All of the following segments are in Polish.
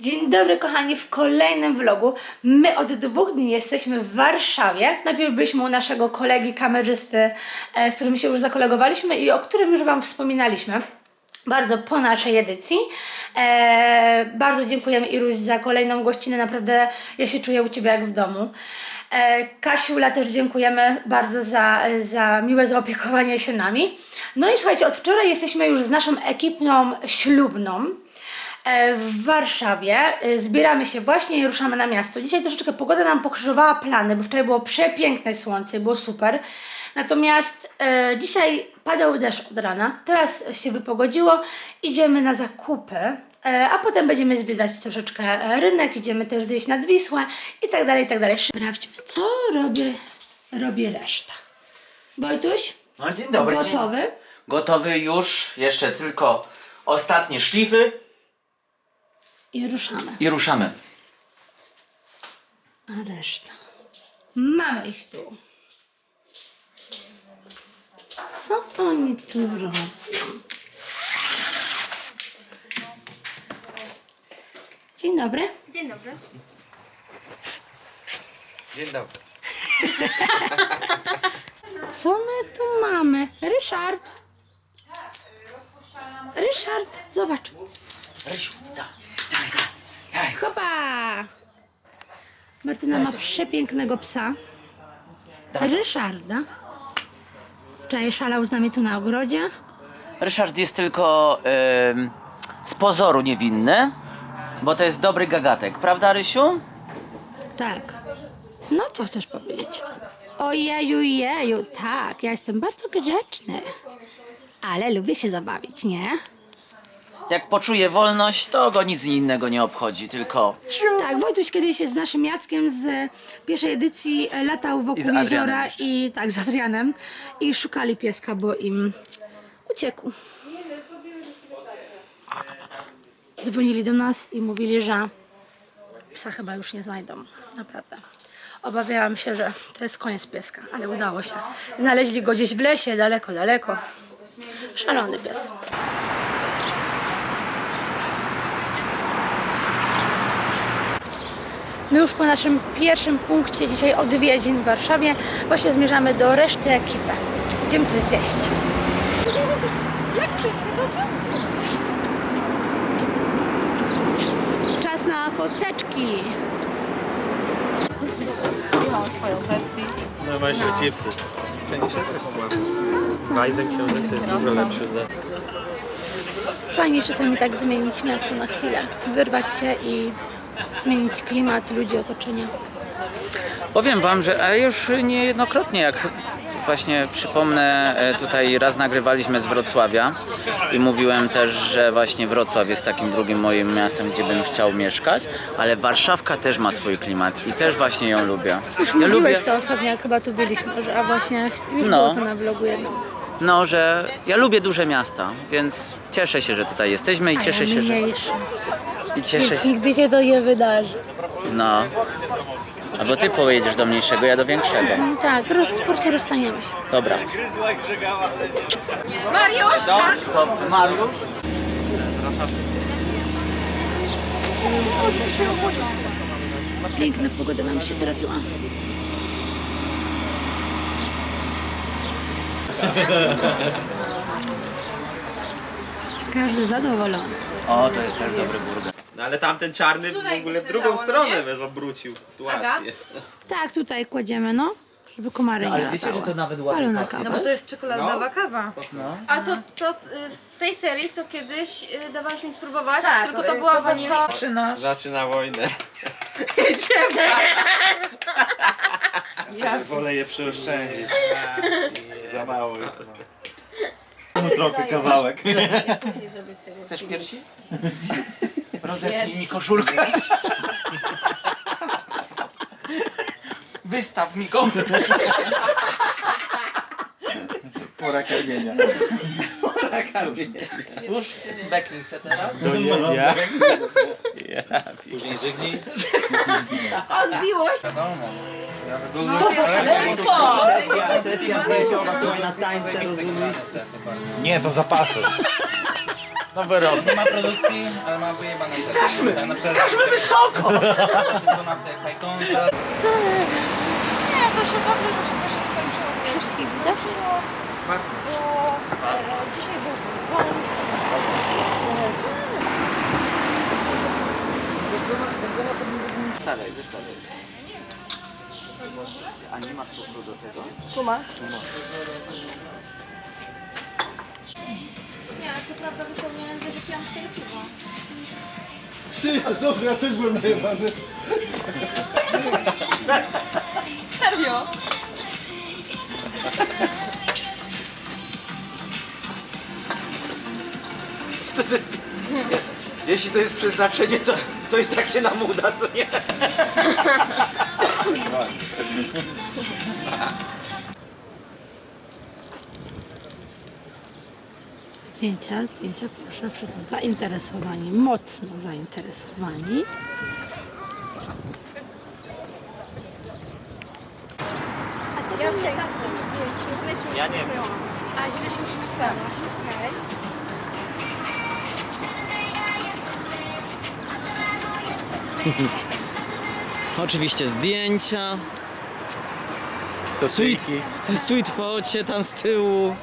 Dzień dobry kochani w kolejnym vlogu. My od dwóch dni jesteśmy w Warszawie. Najpierw byliśmy u naszego kolegi kamerzysty, e, z którym się już zakolegowaliśmy i o którym już Wam wspominaliśmy. Bardzo po naszej edycji. E, bardzo dziękujemy Iruś za kolejną gościnę. Naprawdę ja się czuję u Ciebie jak w domu. E, Kasiula też dziękujemy bardzo za, za miłe zaopiekowanie się nami. No i słuchajcie, od wczoraj jesteśmy już z naszą ekipą ślubną w Warszawie. E, Zbieramy się właśnie i ruszamy na miasto. Dzisiaj troszeczkę pogoda nam pokrzyżowała plany, bo wczoraj było przepiękne słońce, było super. Natomiast e, dzisiaj padał deszcz od rana, teraz się wypogodziło, idziemy na zakupy, e, a potem będziemy zwiedzać troszeczkę e, rynek, idziemy też zjeść nad Wisłę i tak dalej, i tak dalej. Sprawdźmy, co robi, robi reszta. Wojtuś, No dzień dobry. Dzień... gotowy? Gotowy już, jeszcze tylko ostatnie szlify I ruszamy. i ruszamy. A reszta. Mamy ich tu. Co oni tu robią? Dzień dobry. Dzień dobry. Dzień dobry. Co my tu mamy? Ryszard. Ryszard, zobacz. Rysiu, daj, daj, daj. Hopa! Martyna ma przepięknego psa. Ryszarda. Wczoraj szalał z nami tu na ogrodzie. Ryszard jest tylko em, z pozoru niewinny, bo to jest dobry gagatek, prawda Rysiu? Tak. No co chcesz powiedzieć? Ojeju, jeju, tak, ja jestem bardzo grzeczny. Ale lubię się zabawić, nie? Jak poczuje wolność, to go nic innego nie obchodzi, tylko Tak, Wojtuś kiedyś z naszym Jackiem z pierwszej edycji e, latał I z wokół Adrianem jeziora jeszcze. i tak, z Adrianem i szukali pieska, bo im uciekł. Dzwonili do nas i mówili, że psa chyba już nie znajdą. Naprawdę. Obawiałam się, że to jest koniec pieska, ale udało się. Znaleźli go gdzieś w lesie, daleko, daleko. Szalony pies. My już po naszym pierwszym punkcie dzisiaj odwiedzin w Warszawie właśnie zmierzamy do reszty ekipy. Idziemy coś zjeść. Jak wszyscy, to. Czas na foteczki. I mam swoją wersję. No właśnie, chipsy. Bajzen książęcy jest dużo lepszy za... Fajnie czasami tak zmienić miasto na chwilę. Wyrwać się i zmienić klimat, ludzi, otoczenia. Powiem wam, że już niejednokrotnie, jak właśnie przypomnę, e, tutaj raz nagrywaliśmy z Wrocławia i mówiłem też, że właśnie Wrocław jest takim drugim moim miastem, gdzie bym chciał mieszkać, ale Warszawka też ma swój klimat i też właśnie ją lubię. Już Ja mówiłeś lubię, to ostatnio, jak chyba tu byliśmy, że a właśnie już No. było to na vlogu jednym. no, że ja lubię duże miasta, więc cieszę się, że tutaj jesteśmy i cieszę ja się, że. I cieszę się. nigdy się to nie wydarzy. No. Albo ty pojedziesz do mniejszego, ja do większego. Tak, roz, sporcie rozstaniemy się. Dobra. Mariusz! Dobrze, Mariusz. Piękna pogoda nam się trafiła. Każdy zadowolony. O, to jest też dobry burger. No ale tamten czarny w Tutaj ogóle w drugą dało, no stronę nie? obrócił sytuację. Tak, tutaj kładziemy, no, żeby komary nie Ale wiecie, że latały. to nawet ładnie kawa. No bo to jest czekoladowa kawa. No. A to, to y, z tej serii, co kiedyś y, dawałaś mi spróbować, Tak, tylko to y, była to wanilka. Zaczynasz. Zaczyna wojnę. Wolę je przeoszczędzić. Za mało. No trochę kawałek. Chcesz piersi? Rozepnij mi koszulkę. Wystaw mi go. Pora karmienia. Już beknij se teraz. To nie ja. Ja. Później żegnij. Odbiło się. Wiadomo. Sesja, sesja zejściowa, słuchaj, na tańce? Nie, to zapasy. Nowy rok. Nie ma produkcji, ale ma wyjebane Skażmy! Skażmy wysoko! Wykonawca jak Hajkonza. Nie, to się dobrze, że się też skończyło. Wszystkich widać? Bardzo Bo e, dzisiaj był dzwon. Wstawaj, wystawaj. A nie ma cukru do tego? Tu masz? Nie, co prawda wypełniałem, że wypiłam cztery piwa. Serio? Jeśli to jest przeznaczenie, to, to i tak się nam uda, co nie? Zdjęcia, zdjęcia proszę, wszyscy zainteresowani, mocno zainteresowani. Ja wiem, tak, to wiem, źle się Ja nie wiem. A, źle się uśmiechnęłaś, okej. Oczywiście zdjęcia. Sweet, sweet focie tam z tyłu.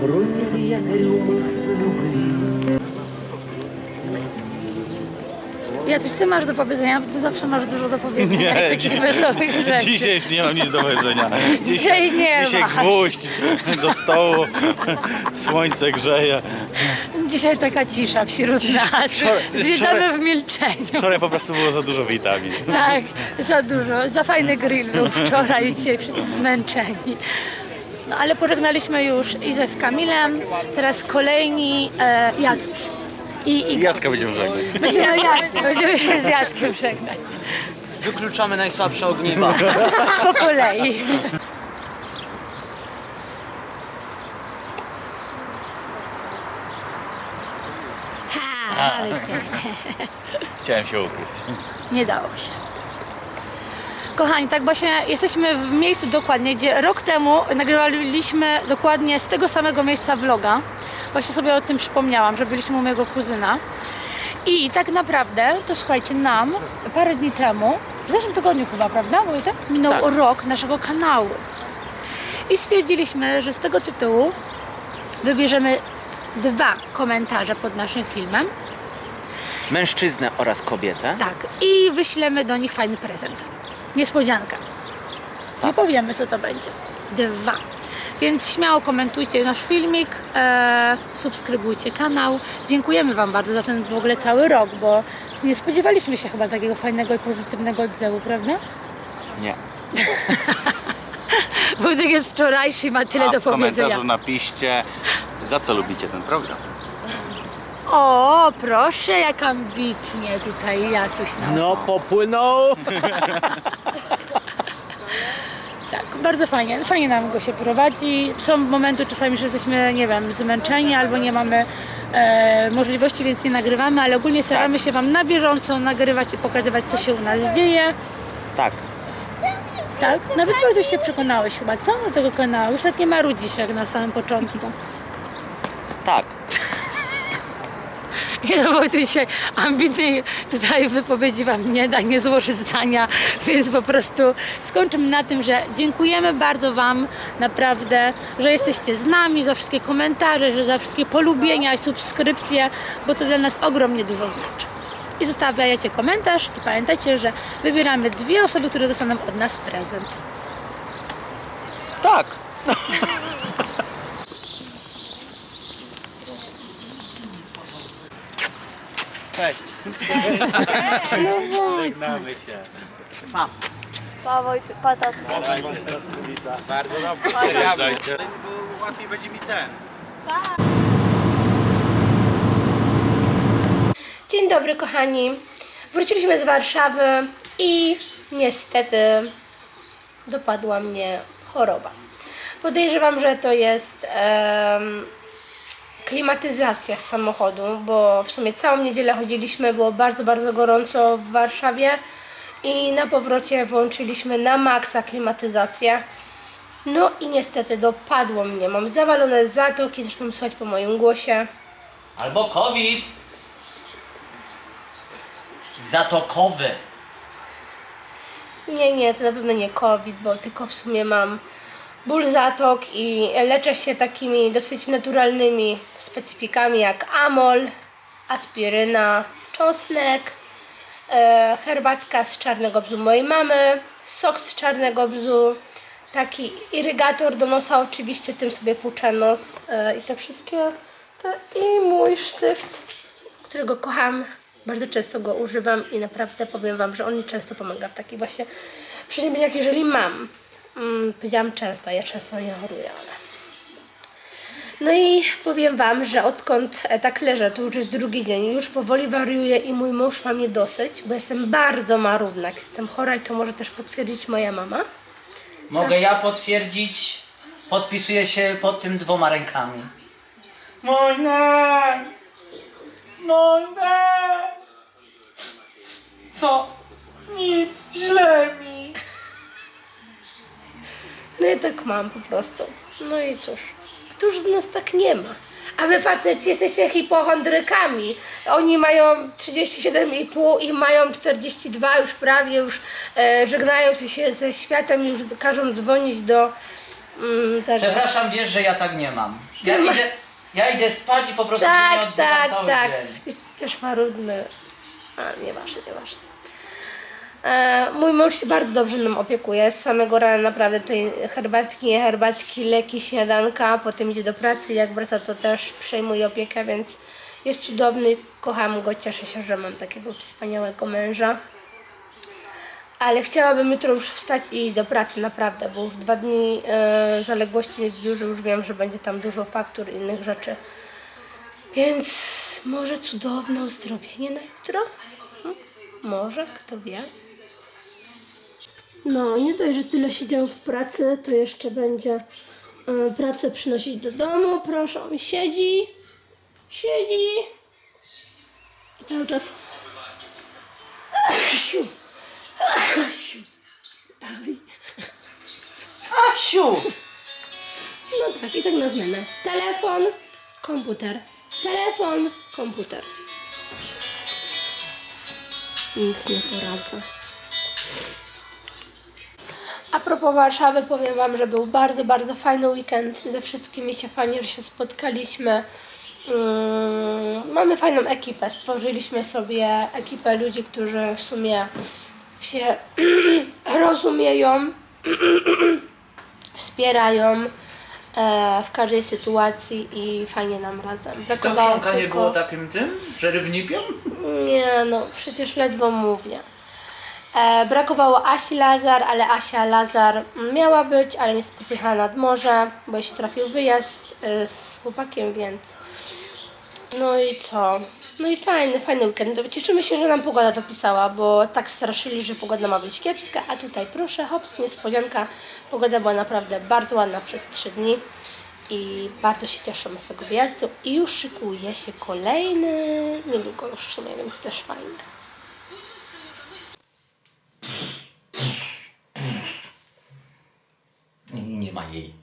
Бросит якорь умысл любви. Ja coś ty masz do powiedzenia, bo ty zawsze masz dużo do powiedzenia nie, i takich wesołych rzeczy. Dzisiaj już nie mam nic do powiedzenia. Dzisiaj, dzisiaj nie Dzisiaj masz. gwóźdź do stołu, słońce grzeje. Dzisiaj taka cisza wśród Dziś, nas. Wczoraj, Zwiedzamy wczoraj, w milczeniu. Wczoraj po prostu było za dużo witamin. Tak, za dużo. Za fajny grill był wczoraj i dzisiaj wszyscy zmęczeni. No ale pożegnaliśmy już Izę z Kamilem. Teraz kolejni e, Jakiś. I, i Jacka będziemy żegnać. będziemy, Jacek, będziemy się z Jackiem żegnać. Wykluczamy najsłabsze ogniwa. Po kolei. Ha, ale cię. Chciałem się ukryć. Nie dało się. Kochani, tak właśnie jesteśmy w miejscu dokładnie, gdzie rok temu nagrywaliśmy dokładnie z tego samego miejsca vloga. Właśnie sobie o tym przypomniałam, że byliśmy u mojego kuzyna. I tak naprawdę, to słuchajcie, nam parę dni temu, w zeszłym tygodniu chyba, prawda Wojtek? Minął Tak. rok naszego kanału. I stwierdziliśmy, że z tego tytułu wybierzemy dwa komentarze pod naszym filmem. Mężczyznę oraz kobietę. Tak, i wyślemy do nich fajny prezent. Niespodzianka. Nie powiemy, co to będzie. Dwa. Więc śmiało komentujcie nasz filmik, e, subskrybujcie kanał. Dziękujemy Wam bardzo za ten w ogóle cały rok, bo nie spodziewaliśmy się chyba takiego fajnego i pozytywnego odzewu, prawda? Nie. Wojtek jest wczorajszy i ma tyle A do w powiedzenia. komentarzu napiszcie, za co lubicie ten program. O, proszę, jak ambitnie tutaj ja coś nam. No popłynął. Tak, bardzo fajnie. Fajnie nam go się prowadzi. Są momenty czasami, że jesteśmy, nie wiem, zmęczeni albo nie mamy e, możliwości, więc nie nagrywamy, ale ogólnie staramy się Wam na bieżąco nagrywać i pokazywać, co się u nas dzieje. Tak. Tak, nawet Wojtuś się przekonałeś chyba, co do tego kanału? Już tak nie marudzisz jak na samym początku. Tak. No, Wojtuś dzisiaj ambitnej tutaj wypowiedzi Wam nie da, nie złoży zdania, więc po prostu skończymy na tym, że dziękujemy bardzo Wam naprawdę, że jesteście z nami, za wszystkie komentarze, że za wszystkie polubienia i subskrypcje, bo to dla nas ogromnie dużo znaczy. I zostawiajcie komentarz i pamiętajcie, że wybieramy dwie osoby, które dostaną od nas prezent. Tak. Cześć. Żegnamy się. Pa, Wojty, patat. Bardzo dobrze. Przyjeżdżajcie. Łatwiej będzie mi ten. Pa. Dzień dobry, kochani. Wróciliśmy z Warszawy i niestety dopadła mnie choroba. Podejrzewam, że to jest em, klimatyzacja z samochodu, bo w sumie całą niedzielę chodziliśmy, było bardzo, bardzo gorąco w Warszawie i na powrocie włączyliśmy na maksa klimatyzację. No i niestety dopadło mnie. Mam zawalone zatoki, zresztą słychać po moim głosie. Albo COVID. Zatokowy. Nie, nie, to na pewno nie COVID, bo tylko w sumie mam ból zatok i leczę się takimi dosyć naturalnymi specyfikami jak amol, aspiryna, czosnek, e, herbatka z czarnego bzu mojej mamy, sok z czarnego bzu, taki irygator do nosa oczywiście, tym sobie puczę nos e, i te wszystkie, i mój sztyft którego kocham. Bardzo często go używam i naprawdę powiem Wam, że on mi często pomaga w takich właśnie przeziębieniach, jeżeli mam. Mm, powiedziałam często, ja często nie choruję, ale... No i powiem Wam, że odkąd e, tak leżę, to już jest drugi dzień, już powoli wariuję i mój mąż ma mnie dosyć, bo jestem bardzo marudna, jak jestem chora i to może też potwierdzić moja mama. Mogę ja potwierdzić. Podpisuję się pod tym dwoma rękami. Mojne! Mojne! Co? Nic, źle mi. I tak mam po prostu. No i cóż, któż z nas tak nie ma? A wy faceci jesteście hipochondrykami. Oni mają 37,5 i mają 42 już prawie, już e, żegnają się ze światem, już każą dzwonić do mm, tego. Przepraszam, wiesz, że ja tak nie mam. Ja idę, ja idę spać i po prostu się nie Tak, odzywam tak, cały tak. dzień. Jest też marudny. A, nieważne, nieważne. E, mój mąż się bardzo dobrze nam opiekuje. Z samego rana naprawdę tutaj herbatki, nie herbatki, leki, śniadanka, potem idzie do pracy. Jak wraca, to też przejmuje opiekę, więc jest cudowny. Kocham go, cieszę się, że mam takiego wspaniałego męża. Ale chciałabym jutro już wstać i iść do pracy, naprawdę, bo już dwa dni e, zaległości w biurze, już wiem, że będzie tam dużo faktur i innych rzeczy. Więc może cudowne uzdrowienie na jutro? Hm? Może, kto wie. No, nie dość, że tyle siedział w pracy, to jeszcze będzie e, pracę przynosić do domu. Proszę, on siedzi, siedzi i cały czas Asiu, Asiu. Oj. Asiu! No tak, i tak na zmianę. Telefon, komputer. Telefon, komputer. Nic nie poradzę. A propos Warszawy, powiem Wam, że był bardzo, bardzo fajny weekend. Ze wszystkimi się fajnie, że się spotkaliśmy. Mm, mamy fajną ekipę. Stworzyliśmy sobie ekipę ludzi, którzy w sumie się rozumieją wspierają e, w każdej sytuacji i fajnie nam razem. Brakowało To nie tylko... było takim tym przerywnikiem? Nie no, przecież ledwo mówię. E, brakowało Asi Lazar, ale Asia Lazar miała być, ale niestety pojechała nad morze, bo się trafił wyjazd e, z chłopakiem, więc no i co? No i fajny, fajny weekend. Cieszymy się, że nam pogoda dopisała, bo tak straszyli, że pogoda ma być kiepska, a tutaj proszę, hops, niespodzianka. Pogoda była naprawdę bardzo ładna przez 3 dni i bardzo się cieszymy z tego wyjazdu i już szykuje się kolejny, niedługo już w sumie, więc też fajnie. Nie ma jej.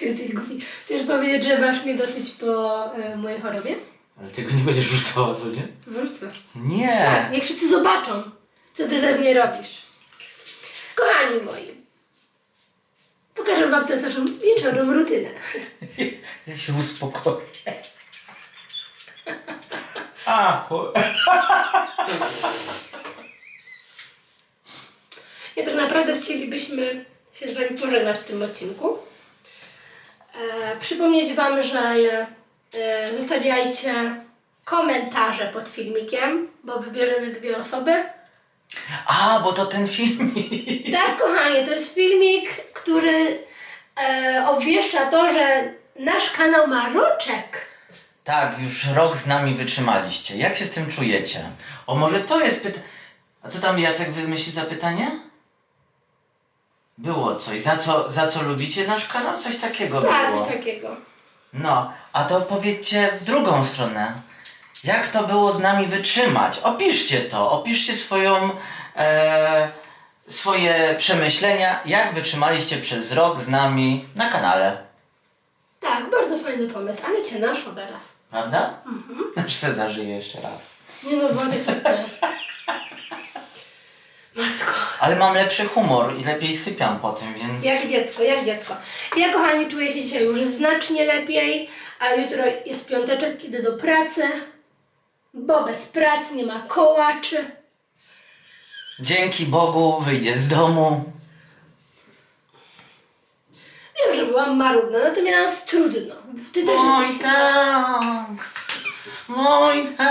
Jesteś głupi. Chcesz powiedzieć, że masz mnie dosyć po e, mojej chorobie? Ale tego nie będziesz rzucała, co nie? Wrócę. Nie! Tak, niech wszyscy zobaczą, co ty ze mnie robisz. Kochani moi, pokażę wam tę naszą wieczorną rutynę. Ja się uspokoję. A, Ja tak naprawdę chcielibyśmy się z wami pożegnać w tym odcinku. E, przypomnieć wam, że e, zostawiajcie komentarze pod filmikiem, bo wybierzemy dwie osoby. A, bo to ten filmik. Tak, kochani, to jest filmik, który e, obwieszcza to, że nasz kanał ma roczek. Tak, już rok z nami wytrzymaliście. Jak się z tym czujecie? O, może to jest pytanie. A co tam Jacek wymyślił za pytanie? Było coś. Za co, za co lubicie nasz kanał? Coś takiego Tak, było. coś takiego. No, a to powiedzcie w drugą stronę. Jak to było z nami wytrzymać? Opiszcie to, opiszcie swoją, e, swoje przemyślenia, jak wytrzymaliście przez rok z nami na kanale. Tak, bardzo fajny pomysł, ale cię naszło teraz. Prawda? Mhm. Aż se zażyję jeszcze raz. Nie no, Władek super. Matko. Ale mam lepszy humor i lepiej sypiam po tym, więc... Jak dziecko, jak dziecko. Ja, kochani, czuję się dzisiaj już znacznie lepiej, a jutro jest piąteczek, idę do pracy, bo bez pracy nie ma kołaczy. Dzięki Bogu wyjdzie z domu. Wiem, że byłam marudna, natomiast trudno. Ty też jesteś... Wojtek! Wojtek!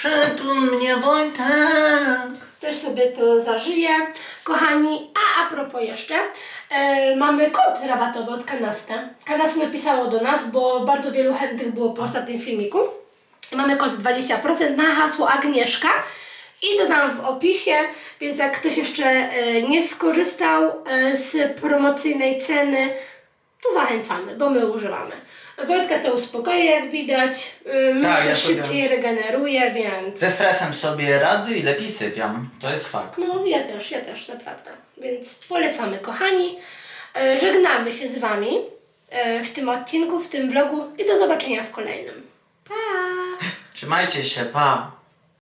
Przytul mnie Wojtek! Też sobie to zażyję. Kochani, a a propos jeszcze, e, mamy kod rabatowy od Kanasta. Kanasta napisało do nas, bo bardzo wielu chętnych było po ostatnim filmiku. Mamy kod 20% na hasło Agnieszka i dodam w opisie, więc jak ktoś jeszcze e, nie skorzystał e, z promocyjnej ceny, to zachęcamy, bo my używamy. Wojtka to uspokaja, jak widać. E, Mnie Tak, ja też sobie- szybciej regeneruje, więc... Ze stresem sobie radzę i lepiej sypiam. To jest fakt. No, ja też, ja też, naprawdę. Więc polecamy, kochani. E, Żegnamy się z Wami e, w tym odcinku, w tym vlogu i do zobaczenia w kolejnym. Pa! Trzymajcie się, pa!